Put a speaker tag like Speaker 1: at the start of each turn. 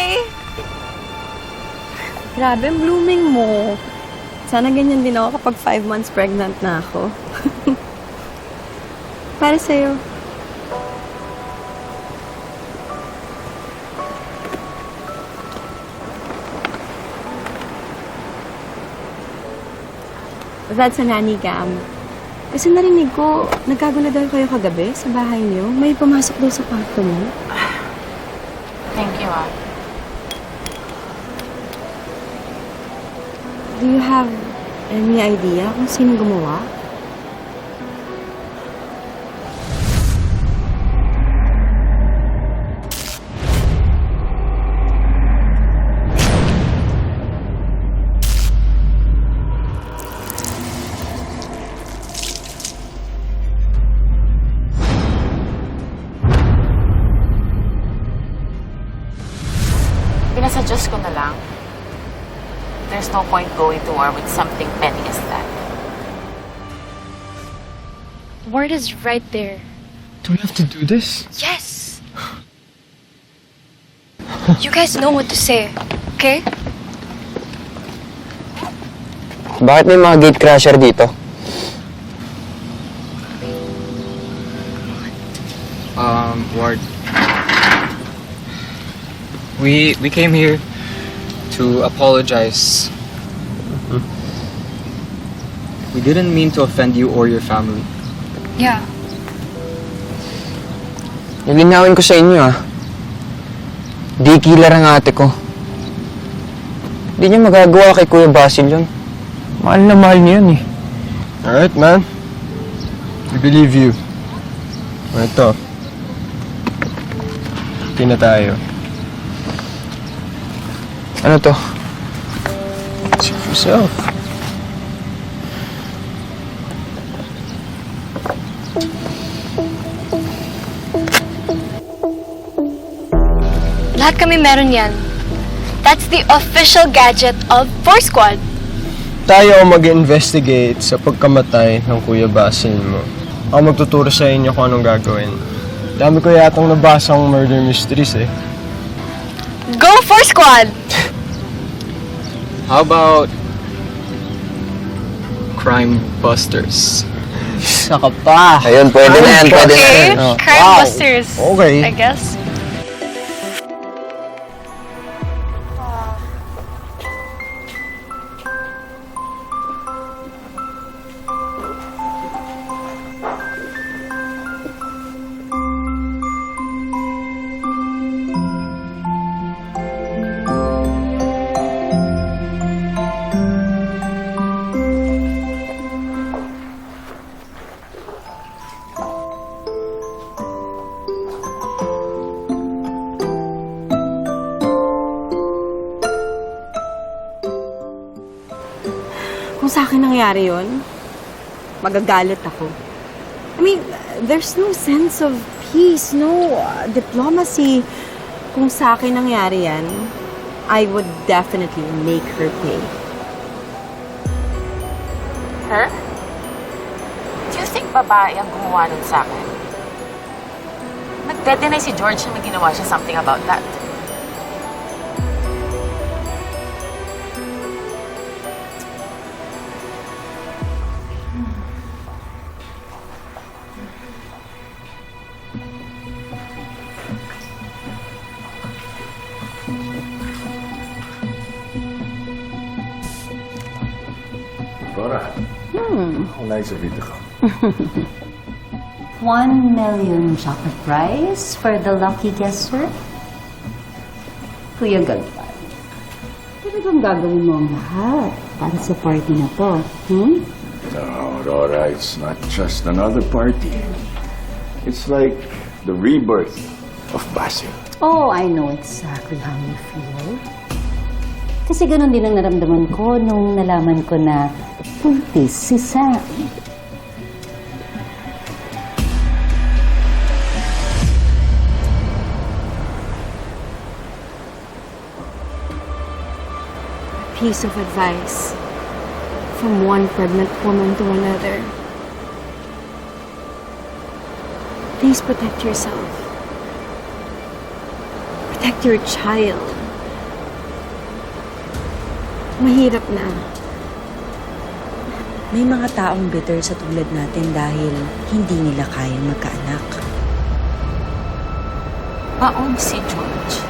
Speaker 1: Hi! Grabe, blooming mo. Sana ganyan din ako kapag five months pregnant na ako. Para sa'yo. That's a nanny cam. Kasi narinig ko, nagkagulo daw kayo kagabi sa bahay niyo. May pumasok daw sa kwarto mo.
Speaker 2: Thank you, ah.
Speaker 1: Do you have any idea kung sino gumawa?
Speaker 2: Pinasuggest ko na lang. There's no point going to war with something petty as that.
Speaker 3: Word is right there.
Speaker 4: Do we have to do this?
Speaker 3: Yes! you guys know what to say, okay?
Speaker 5: Bakit may mga gate crasher dito?
Speaker 4: Um, Ward. We we came here to apologize. We didn't mean to offend you or your family.
Speaker 3: Yeah.
Speaker 5: Nilinawin ko sa inyo ah. Di killer ang ate ko. Hindi niya magagawa kay Kuya Basil yun. Mahal na mahal niya yun eh.
Speaker 6: Alright, man. We believe you. Ito. Hindi na tayo.
Speaker 5: Ano to?
Speaker 6: For yourself.
Speaker 3: Lahat kami meron yan. That's the official gadget of Force Squad.
Speaker 6: Tayo ang mag-investigate sa pagkamatay ng Kuya Basil mo. Ako magtuturo sa inyo kung anong gagawin. Dami ko yatang nabasang murder mysteries eh.
Speaker 3: Go Force Squad!
Speaker 4: How about crime busters?
Speaker 6: Saka pa!
Speaker 5: Ayun, pwede na yan, pwede na
Speaker 3: Okay,
Speaker 5: yan. Oh.
Speaker 3: Crime
Speaker 6: Wow.
Speaker 3: Busters.
Speaker 6: Okay.
Speaker 3: I guess.
Speaker 1: Kung sa akin nangyari yon, magagalit ako. I mean, there's no sense of peace, no uh, diplomacy. Kung sa akin nangyari yan, I would definitely make her pay.
Speaker 2: Her? Do you think babae ang gumawa nun sa akin? Nagde-deny si George na may ginawa siya something about that.
Speaker 7: Cora. How nice of you to come.
Speaker 8: One million chocolate prize for the lucky guesser. Kuya Gagpal, talagang gagawin mo ang lahat para sa party na to. Hmm?
Speaker 7: No, Rora, it's not just another party. It's like the rebirth of Basil.
Speaker 8: Oh, I know exactly how you feel. Kasi ganun din ang naramdaman ko nung nalaman ko na buntis si Sam.
Speaker 1: Piece of advice from one pregnant woman to another. Please protect yourself. protect your child. Mahirap na.
Speaker 9: May mga taong bitter sa tulad natin dahil hindi nila kayang magkaanak.
Speaker 2: Baon si George.